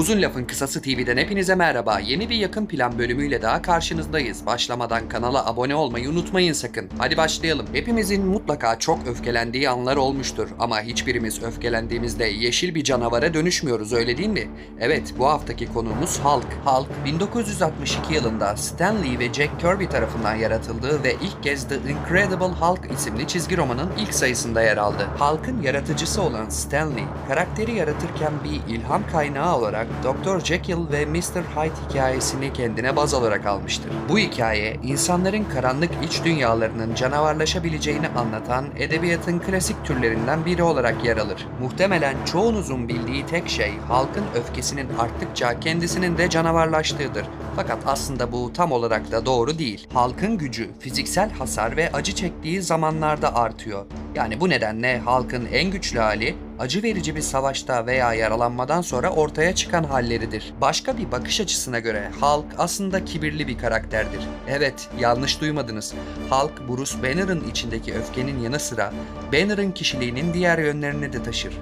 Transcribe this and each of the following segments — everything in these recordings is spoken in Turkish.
Uzun Lafın Kısası TV'den hepinize merhaba. Yeni bir yakın plan bölümüyle daha karşınızdayız. Başlamadan kanala abone olmayı unutmayın sakın. Hadi başlayalım. Hepimizin mutlaka çok öfkelendiği anlar olmuştur. Ama hiçbirimiz öfkelendiğimizde yeşil bir canavara dönüşmüyoruz öyle değil mi? Evet bu haftaki konuğumuz Hulk. Hulk 1962 yılında Stan Lee ve Jack Kirby tarafından yaratıldığı ve ilk kez The Incredible Hulk isimli çizgi romanın ilk sayısında yer aldı. Hulk'ın yaratıcısı olan Stan Lee, karakteri yaratırken bir ilham kaynağı olarak Dr. Jekyll ve Mr. Hyde hikayesini kendine baz alarak almıştır. Bu hikaye, insanların karanlık iç dünyalarının canavarlaşabileceğini anlatan edebiyatın klasik türlerinden biri olarak yer alır. Muhtemelen çoğunuzun bildiği tek şey halkın öfkesinin arttıkça kendisinin de canavarlaştığıdır. Fakat aslında bu tam olarak da doğru değil. Halkın gücü fiziksel hasar ve acı çektiği zamanlarda artıyor. Yani bu nedenle halkın en güçlü hali acı verici bir savaşta veya yaralanmadan sonra ortaya çıkan halleridir. Başka bir bakış açısına göre Hulk aslında kibirli bir karakterdir. Evet, yanlış duymadınız. Hulk, Bruce Banner'ın içindeki öfkenin yanı sıra Banner'ın kişiliğinin diğer yönlerini de taşır.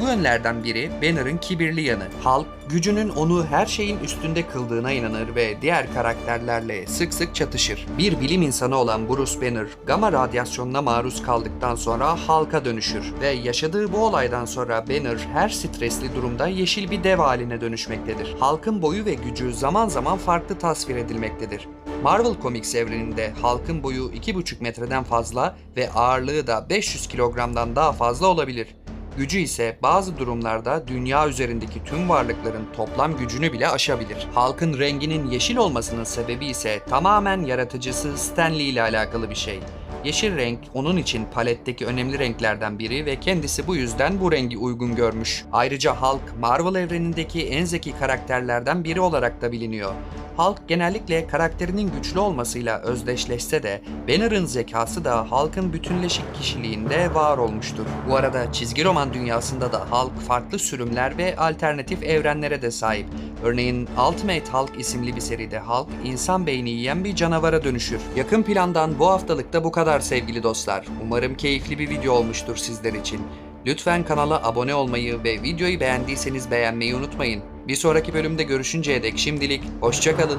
Bu yönlerden biri Banner'ın kibirli yanı. Hulk, gücünün onu her şeyin üstünde kıldığına inanır ve diğer karakterlerle sık sık çatışır. Bir bilim insanı olan Bruce Banner, gamma radyasyonuna maruz kaldıktan sonra Hulk'a dönüşür ve yaşadığı bu olaydan sonra Banner her stresli durumda yeşil bir dev haline dönüşmektedir. Hulk'ın boyu ve gücü zaman zaman farklı tasvir edilmektedir. Marvel Comics evreninde Hulk'ın boyu 2,5 metreden fazla ve ağırlığı da 500 kilogramdan daha fazla olabilir. Gücü ise bazı durumlarda dünya üzerindeki tüm varlıkların toplam gücünü bile aşabilir. Halkın renginin yeşil olmasının sebebi ise tamamen yaratıcısı Stanley ile alakalı bir şey. Yeşil renk onun için paletteki önemli renklerden biri ve kendisi bu yüzden bu rengi uygun görmüş. Ayrıca Hulk, Marvel evrenindeki en zeki karakterlerden biri olarak da biliniyor. Hulk genellikle karakterinin güçlü olmasıyla özdeşleşse de Banner'ın zekası da Hulk'ın bütünleşik kişiliğinde var olmuştur. Bu arada çizgi roman dünyasında da Hulk farklı sürümler ve alternatif evrenlere de sahip. Örneğin Ultimate Hulk isimli bir seride Hulk insan beyni yiyen bir canavara dönüşür. Yakın plandan bu haftalıkta bu kadar sevgili dostlar. Umarım keyifli bir video olmuştur sizler için. Lütfen kanala abone olmayı ve videoyu beğendiyseniz beğenmeyi unutmayın. Bir sonraki bölümde görüşünceye dek şimdilik hoşçakalın.